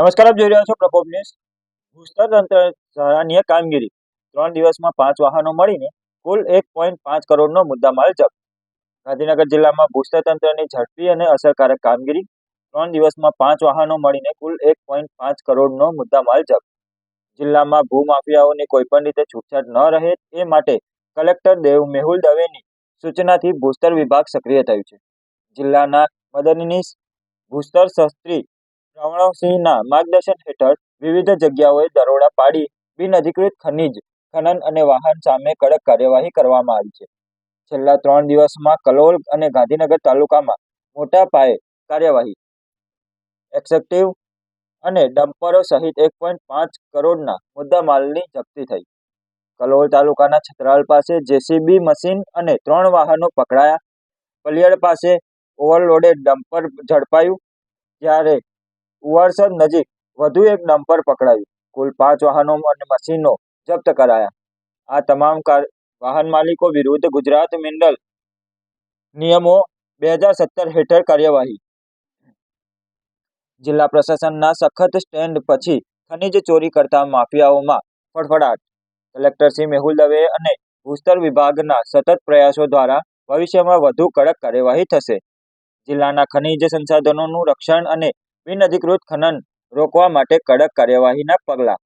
નમસ્કાર, આપ જોઈ રહ્યા છો પ્રકોપ ન્યૂઝ. ભૂસ્તર તંત્ર સરાહનીય કામગીરી ત્રણ દિવસમાં પાંચ વાહનો મળીને કુલ એક પોઈન્ટ પાંચ કરોડનો મુદ્દામાલ જપ્ત. ગાંધીનગર જિલ્લામાં ભૂસ્તર તંત્રની ઝડપી અને અસરકારક કામગીરી ત્રણ દિવસમાં પાંચ વાહનો મળીને કુલ એક પોઈન્ટ પાંચ કરોડનો મુદ્દામાલ જપ્ત. જિલ્લામાં ભૂમાફિયાઓની કોઈપણ રીતે છૂટછાટ ન રહે એ માટે કલેક્ટર દેવ મેહુલ દવેની સૂચનાથી ભૂસ્તર વિભાગ સક્રિય થયું છે. જિલ્લાના મદદનીશ ભૂસ્તર શાસ્ત્રી પ્રણવસિંહના માર્ગદર્શન હેઠળ વિવિધ જગ્યાઓએ દરોડા પાડી બિન અધિકૃત ખનીજ, ખનન અને વાહન સામે કડક કાર્યવાહી કરવામાં આવી છે. છેલ્લા ત્રણ દિવસમાં કલોલ અને ગાંધીનગર તાલુકામાં મોટા પાયે કાર્યવાહી એક્સેક્ટિવ અને ડમ્પરો સહિત એક પોઈન્ટ પાંચ કરોડના મુદ્દામાલની જપ્તી થઈ. કલોલ તાલુકાના છત્રાલ પાસે જેસીબી મશીન અને ત્રણ વાહનો પકડાયા. પલિયડ પાસે ઓવરલોડેડ ડમ્પર ઝડપાયું, જ્યારે ઉવારસદ નજીક વધુ એક ડમ્પર પકડાયું. કુલ પાંચ વાહનો અને મશીનો જપ્ત કરાયા. આ તમામ વાહન માલિકો વિરુદ્ધ ગુજરાત મિનરલ નિયમો બે હજાર સત્તર હેઠળ કાર્યવાહી. જિલ્લા પ્રશાસનના સખત સ્ટેન્ડ પછી ખનીજ ચોરી કરતા માફિયાઓમાં ફડફડાટ. કલેક્ટર શ્રી મેહુલ દવે અને ભૂસ્તર વિભાગના સતત પ્રયાસો દ્વારા ભવિષ્યમાં વધુ કડક કાર્યવાહી થશે. જિલ્લાના ખનીજ સંસાધનોનું રક્ષણ અને બિનઅધિકૃત ખનન રોકવા માટે કડક કાર્યવાહીના પગલાં.